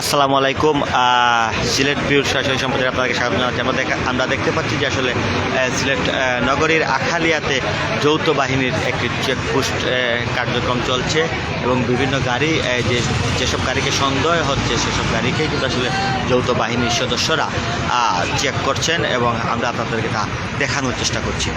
আসসালামু আলাইকুম সিলেট বিউর সরাসরি সম্প্রচার আপনাকে স্বাগত জানাচ্ছি। আমরা আমরা দেখতে পাচ্ছি যে আসলে সিলেট নগরীর আখালিয়াতে যৌথ বাহিনীর একটি চেকপোস্ট কার্যক্রম চলছে এবং বিভিন্ন গাড়ি যে যেসব গাড়িকে সন্দেহ হচ্ছে, সেসব গাড়িকেই কিন্তু আসলে যৌথ বাহিনীর সদস্যরা চেক করছেন এবং আমরা আপনাদেরকে তা দেখানোর চেষ্টা করছি।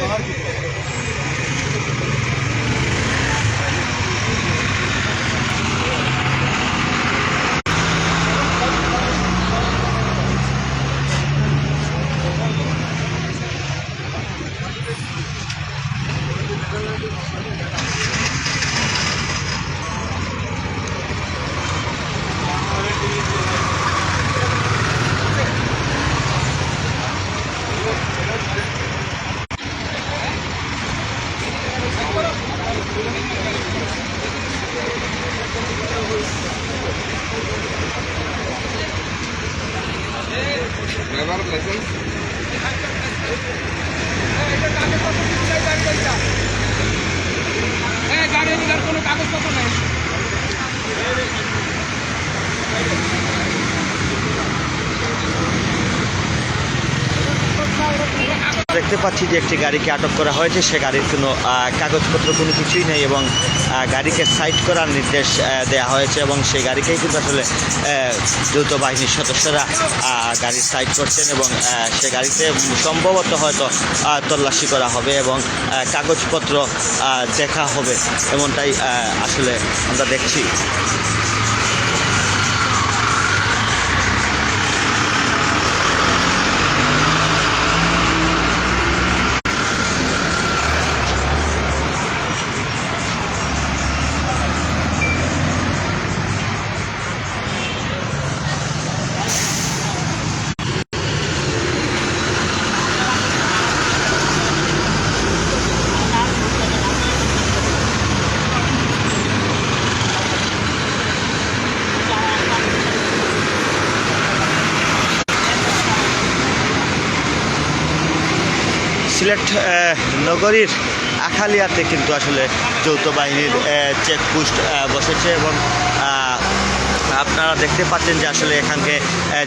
গাড়ি দেখতে পাচ্ছি যে একটি গাড়িকে আটক করা হয়েছে। সে গাড়ির কোনো কাগজপত্র কোনো কিছুই নেই এবং গাড়িকে সাইড করার নির্দেশ দেওয়া হয়েছে এবং সেই গাড়িকেই কিন্তু আসলে দ্রুত বাহিনীর সদস্যরা গাড়ি সাইড করছেন এবং সে গাড়িতে সম্ভবত হয়তো তল্লাশি করা হবে এবং কাগজপত্র দেখা হবে। এমনটাই আসলে আমরা দেখছি। সিলেট নগরীর আখালিয়াতে কিন্তু আসলে যৌথ বাহিনীর চেকপোস্ট বসেছে এবং আপনারা দেখতে পাচ্ছেন যে আসলে এখানকে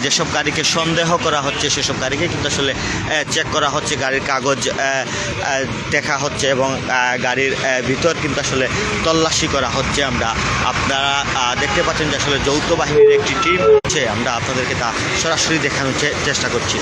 যেসব গাড়িকে সন্দেহ করা হচ্ছে, সেসব গাড়িকে কিন্তু আসলে চেক করা হচ্ছে, গাড়ির কাগজ দেখা হচ্ছে এবং গাড়ির ভিতর কিন্তু আসলে তল্লাশি করা হচ্ছে আমরা, আপনারা দেখতে পাচ্ছেন যে আসলে যৌথ বাহিনীর একটি টিম হচ্ছে আমরা আপনাদেরকে তা সরাসরি দেখানোর চেষ্টা করছি।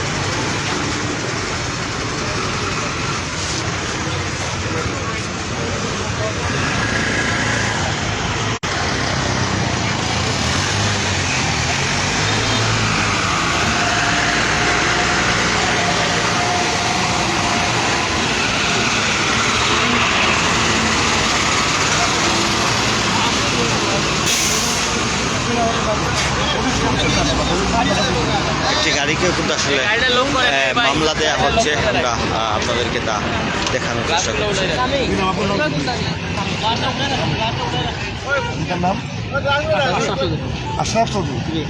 একটি কিন্তু আসলে। মামলা দেওয়া হচ্ছে। আমরা আপনাদেরকে তা দেখানোর চেষ্টা করছি। নাম? আশরাফ চৌধুরী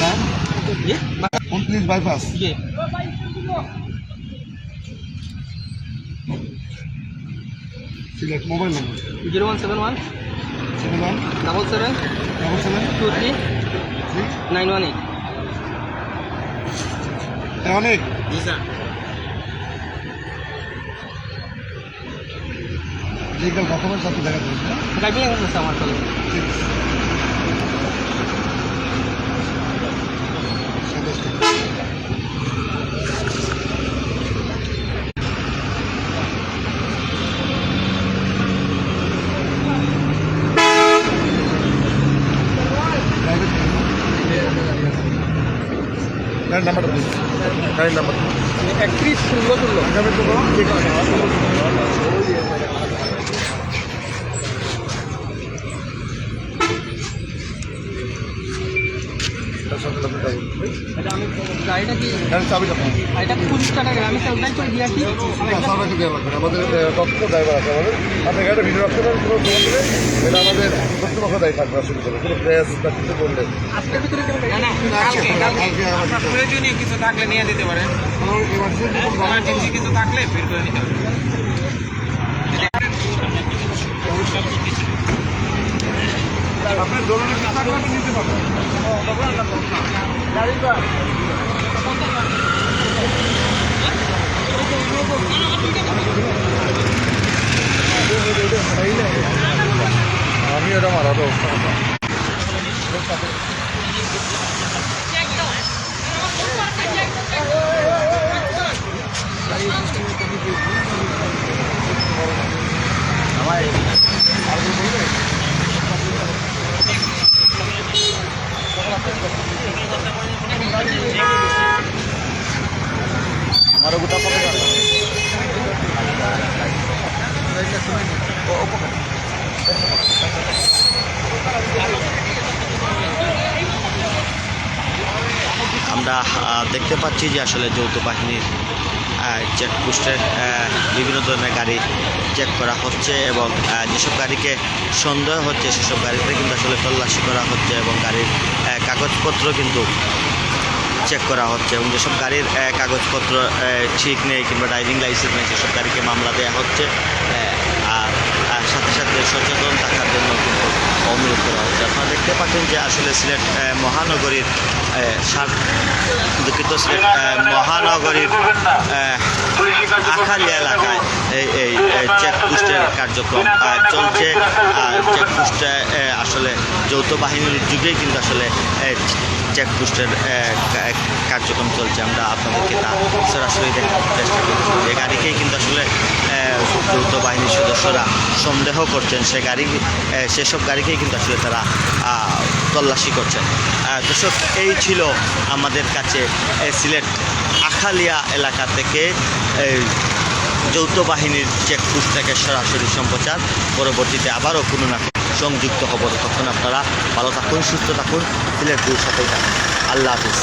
হ্যাঁ? উনত্রিশ bypass Sylhet mobile number. Zero one seven one seven one double seven double seven two three three nine one eight. অনেক জি স্যার লিগাল ডকুমেন্টস আপনি দেখা? ড্রাইভিং আমার চলে ঠিক আছে। গাড়ির নাম্বার একত্রিশ ষোলো ষোলো এটা পঁচিশ আমি সেলটাই করে দিয়ে দেওয়া আমাদের। আপনার প্রয়োজনীয় কিছু থাকলে নিয়ে দিতে পারেন কিছু থাকলে বের করে নিতে পারেন আপনি জরুরি কিছু থাকলে আপনি নিতে পারবেন আমি এটা মারাবো আমারও গোটা আমরা দেখতে পাচ্ছি যে আসলে যৌথ বাহিনীর চেকপোস্টের বিভিন্ন ধরনের গাড়ি চেক করা হচ্ছে এবং যেসব গাড়িকে সন্দেহ হচ্ছে, সেসব গাড়িতে কিন্তু আসলে তল্লাশি করা হচ্ছে এবং গাড়ির কাগজপত্র কিন্তু চেক করা হচ্ছে এবং যেসব গাড়ির কাগজপত্র ঠিক নেই কিংবা ড্রাইভিং লাইসেন্স নেই, সেসব গাড়িকে মামলা দেওয়া হচ্ছে আর সাথে সাথে সচেতন থাকার জন্য কিন্তু অনুরোধ করা হচ্ছে। আপনারা দেখতে পাচ্ছেন যে আসলে সিলেট মহানগরীর দুঃখিত সিলেট মহানগরীর আখালি এলাকায় এই এই চেকপোস্টের কার্যক্রম চলছে। আর চেকপোস্টে আসলে যৌথ বাহিনীর যুগেই কিন্তু আসলে চেকপোস্টের কার্যক্রম চলছে। আমরা আপনাদেরকে তা সরাসরি দেখার চেষ্টা করছি। যে গাড়িকেই কিন্তু আসলে যৌথ বাহিনীর সদস্যরা সন্দেহ করছেন। সে গাড়ি সেসব গাড়িকেই কিন্তু আসলে তারা তল্লাশি করছেন। দর্শক, এই ছিল আমাদের কাছে সিলেট আখালিয়া এলাকা থেকে যৌথ বাহিনীর চেকপোস্ট থেকে সরাসরি সম্প্রচার। পরবর্তীতে আবারও কোনো না সংযুক্ত হব তখন আপনারা ভালো থাকুন, সুস্থ থাকুন। সিলেট দুই সাথেই থাকুন। আল্লাহ হাফিজ।